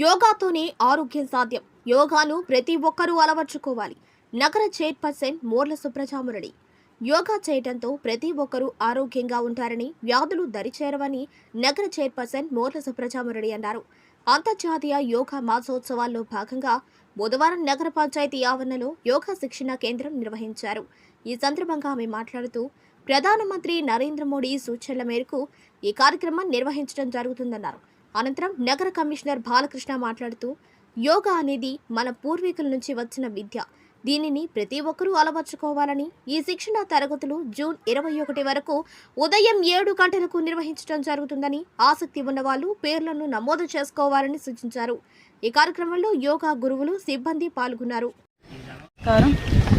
యోగాతోనే ఆరోగ్యం సాధ్యం. యోగాను ప్రతి ఒక్కరూ అలవర్చుకోవాలి. నగర చైర్పర్సన్ మోర్ల సుబ్రజామురళి. యోగా చేయడంతో ప్రతి ఒక్కరూ ఆరోగ్యంగా ఉంటారని వ్యాధులు దరిచేరవని నగర చైర్పర్సన్ మోర్ల సుబ్రజామురళి అన్నారు. అంతర్జాతీయ యోగా మాసోత్సవాల్లో భాగంగా బుధవారం నగర పంచాయతీ ఆవరణలో యోగా శిక్షణ కేంద్రం నిర్వహించారు. ఈ సందర్భంగా ఆమె మాట్లాడుతూ ప్రధానమంత్రి నరేంద్ర మోడీ సూచనల మేరకు ఈ కార్యక్రమం నిర్వహించడం జరుగుతుందన్నారు. అనంతరం నగర కమిషనర్ బాలకృష్ణ మాట్లాడుతూ యోగా అనేది మన పూర్వీకుల నుంచి వచ్చిన విద్య. దీనిని ప్రతి ఒక్కరూ అలవర్చుకోవాలని ఈ శిక్షణ తరగతులు జూన్ ఇరవై ఒకటి వరకు ఉదయం ఏడు గంటలకు నిర్వహించడం జరుగుతుందని ఆసక్తి ఉన్నవాళ్ళు పేర్లను నమోదు చేసుకోవాలని సూచించారు. ఈ కార్యక్రమంలో యోగా గురువులు సిబ్బంది పాల్గొన్నారు. నమస్కారం.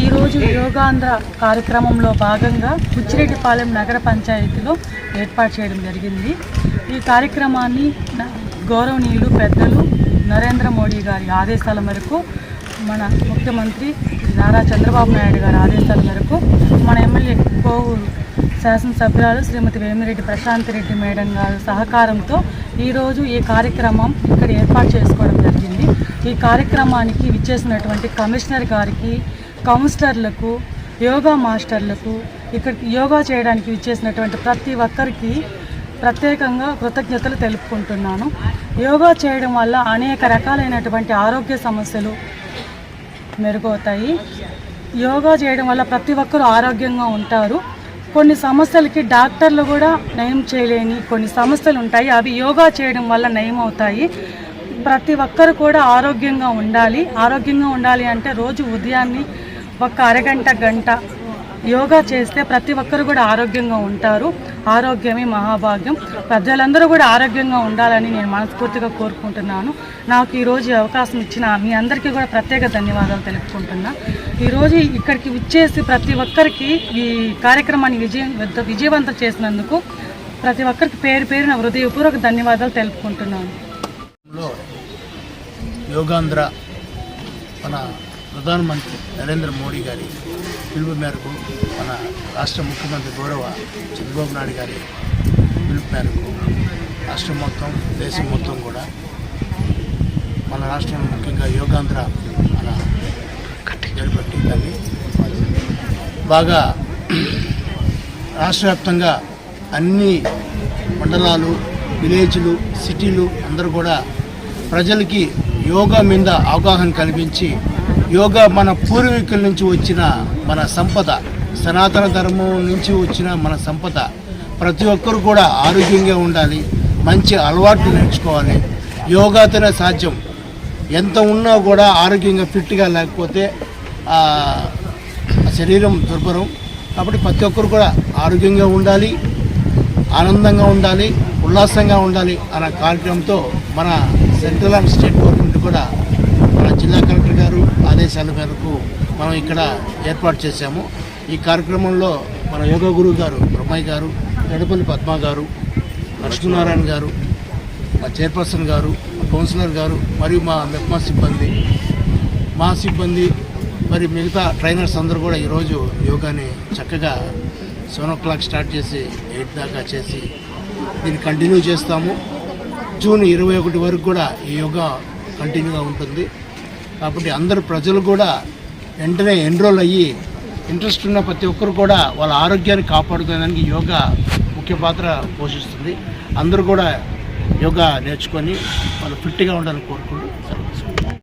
ఈరోజు యోగాంధ్ర కార్యక్రమంలో భాగంగా బుచ్చిరెడ్డిపాలెం నగర పంచాయతీలో ఏర్పాటు చేయడం జరిగింది. ఈ కార్యక్రమాన్ని గౌరవనీయులు పెద్దలు నరేంద్ర మోడీ గారి ఆదేశాల మేరకు మన ముఖ్యమంత్రి నారా చంద్రబాబు నాయుడు గారి ఆదేశాల మేరకు మన ఎమ్మెల్యే కోవూరు శాసనసభ్యురాలు శ్రీమతి వేమిరెడ్డి ప్రశాంత్ రెడ్డి మేడం గారి సహకారంతో ఈరోజు ఈ కార్యక్రమం ఇక్కడ ఏర్పాటు చేసుకోవడం జరిగింది. ఈ కార్యక్రమానికి విచ్చేసినటువంటి కమిషనర్ గారికి కౌన్సిలర్లకు యోగా మాస్టర్లకు ఇక్కడ యోగా చేయడానికి విచ్చేసినటువంటి ప్రతి ఒక్కరికి ప్రత్యేకంగా కృతజ్ఞతలు తెలుపుకుంటున్నాను. యోగా చేయడం వల్ల అనేక రకాలైనటువంటి ఆరోగ్య సమస్యలు మెరుగవుతాయి. యోగా చేయడం వల్ల ప్రతి ఒక్కరూ ఆరోగ్యంగా ఉంటారు. కొన్ని సమస్యలకి డాక్టర్లు కూడా నయం చేయలేని కొన్ని సమస్యలు ఉంటాయి. అవి యోగా చేయడం వల్ల నయం అవుతాయి. ప్రతి ఒక్కరు కూడా ఆరోగ్యంగా ఉండాలి. ఆరోగ్యంగా ఉండాలి అంటే రోజు ఉదయాన్నే ఒక అరగంట గంట యోగా చేస్తే ప్రతి ఒక్కరు కూడా ఆరోగ్యంగా ఉంటారు. ఆరోగ్యమే మహాభాగ్యం. ప్రజలందరూ కూడా ఆరోగ్యంగా ఉండాలని నేను మనస్ఫూర్తిగా కోరుకుంటున్నాను. నాకు ఈరోజు అవకాశం ఇచ్చిన మీ అందరికీ కూడా ప్రత్యేక ధన్యవాదాలు తెలుపుకుంటున్నా. ఈరోజు ఇక్కడికి విచ్చేసి ప్రతి ఒక్కరికి ఈ కార్యక్రమాన్ని విజయం విజయవంతం చేసినందుకు ప్రతి ఒక్కరికి పేరు పేరున హృదయపూర్వక ధన్యవాదాలు తెలుపుకుంటున్నాను. యోగాంధ్ర మన ప్రధానమంత్రి నరేంద్ర మోడీ గారి పిలుపు మేరకు మన రాష్ట్ర ముఖ్యమంత్రి గౌరవ చంద్రబాబు నాయుడు గారి పిలుపు మేరకు రాష్ట్రం మొత్తం దేశం మొత్తం కూడా మన రాష్ట్రంలో ముఖ్యంగా యోగాంధ్ర మన చేపట్టి దాన్ని బాగా రాష్ట్ర వ్యాప్తంగా అన్ని మండలాలు విలేజ్లు సిటీలు అందరూ కూడా ప్రజలకి యోగా మీద అవగాహన కల్పించి యోగా మన పూర్వీకుల నుంచి వచ్చిన మన సంపద సనాతన ధర్మం నుంచి వచ్చిన మన సంపద. ప్రతి ఒక్కరు కూడా ఆరోగ్యంగా ఉండాలి మంచి అలవాట్లు నేర్చుకోవాలి. యోగాతోనే సాధ్యం. ఎంత ఉన్నా కూడా ఆరోగ్యంగా ఫిట్గా లేకపోతే శరీరం దుర్భరం. కాబట్టి ప్రతి ఒక్కరు కూడా ఆరోగ్యంగా ఉండాలి ఆనందంగా ఉండాలి ఉల్లాసంగా ఉండాలి అన్న కార్యక్రమంతో మన సెంట్రల్ అండ్ స్టేట్ గవర్నమెంట్ కూడా మన జిల్లా కలెక్టర్ గారు ఆదేశాల మేరకు మనం ఇక్కడ ఏర్పాటు చేశాము. ఈ కార్యక్రమంలో మన యోగ గురువు గారు బ్రహ్మయ్య గారు ఎడపల్లి పద్మ గారు లక్ష్మీనారాయణ గారు మా చైర్పర్సన్ గారు కౌన్సిలర్ గారు మరియు మా మెప్మా సిబ్బంది. మా సిబ్బంది మరి మిగతా ట్రైనర్స్ అందరూ కూడా ఈరోజు యోగాని చక్కగా సెవెన్ ఓ క్లాక్ స్టార్ట్ చేసి ఎయిట్ దాకా చేసి దీన్ని కంటిన్యూ చేస్తాము. జూన్ ఇరవై ఒకటి వరకు కూడా ఈ యోగా కంటిన్యూగా ఉంటుంది. కాబట్టి అందరు ప్రజలు కూడా వెంటనే ఎన్రోల్ అయ్యి ఇంట్రెస్ట్ ఉన్న ప్రతి ఒక్కరు కూడా వాళ్ళ ఆరోగ్యాన్ని కాపాడుకోవడానికి యోగా ముఖ్య పాత్ర పోషిస్తుంది. అందరూ కూడా యోగా నేర్చుకొని వాళ్ళు ఫిట్గా ఉండాలని కోరుకుంటూ